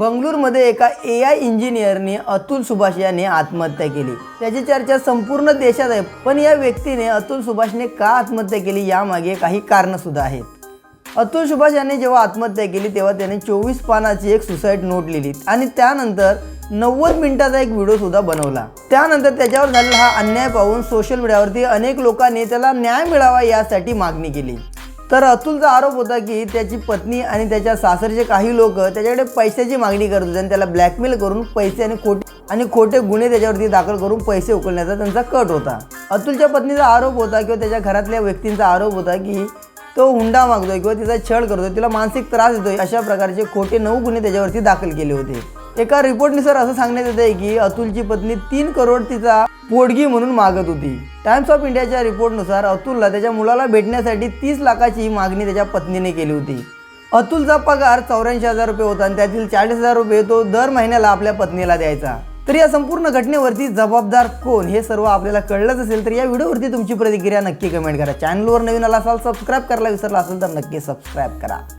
बंगळूरमध्ये एका A I इंजिनियरने अतुल सुभाष याने आत्महत्या केली. त्याची चर्चा संपूर्ण देशात आहे पण या व्यक्तीने अतुल सुभाषने का आत्महत्या केली यामागे काही कारणंसुद्धा आहेत. अतुल सुभाष यांनी जेव्हा आत्महत्या केली तेव्हा त्याने चोवीस पानाची एक सुसाईड नोट लिहिली आणि त्यानंतर नव्वद मिनिटाचा एक व्हिडिओ सुद्धा बनवला. त्यानंतर त्याच्यावर झालेला हा अन्याय पाहून सोशल मीडियावरती अनेक लोकांनी त्याला न्याय मिळावा यासाठी मागणी केली. तर अतुलचा आरोप होता की त्याची पत्नी आणि त्याच्या सासरचे काही लोक त्याच्याकडे पैशाची मागणी करत होते आणि त्याला ब्लॅकमेल करून पैसे आणि खोटे आणि खोटे गुन्हे त्याच्यावरती दाखल करून पैसे उकलण्याचा त्यांचा कट होता. अतुलच्या पत्नीचा आरोप होता किंवा त्याच्या घरातल्या व्यक्तींचा आरोप होता की तो हुंडा मागतोय किंवा तिचा छळ करतोय तिला मानसिक त्रास देतोय अशा प्रकारचे खोटे नऊ गुन्हे त्याच्यावरती दाखल केले होते. एका रिपोर्टनुसार असं सांगण्यात येत आहे की अतुलची पत्नी तीन करोड तिचा पोडगी म्हणून मागत होती. टाइम्स ऑफ इंडियाच्या रिपोर्टनुसार अतुलला त्याच्या मुलाला भेटण्यासाठी तीस लाखाची मागणी त्याच्या पत्नीने केली होती. अतुलचा पगार चौऱ्याऐंशी हजार रुपये होता आणि त्यातील चाळीस हजार रुपये तो दर महिन्याला आपल्या पत्नीला द्यायचा. तर या संपूर्ण घटनेवरती जबाबदार कोण हे सर्व आपल्याला कळलंच असेल तर या व्हिडिओवरती तुमची प्रतिक्रिया नक्की कमेंट करा. चॅनलवर नवीन आला असाल सबस्क्राईब करायला विसरला असेल तर नक्की सबस्क्राईब करा.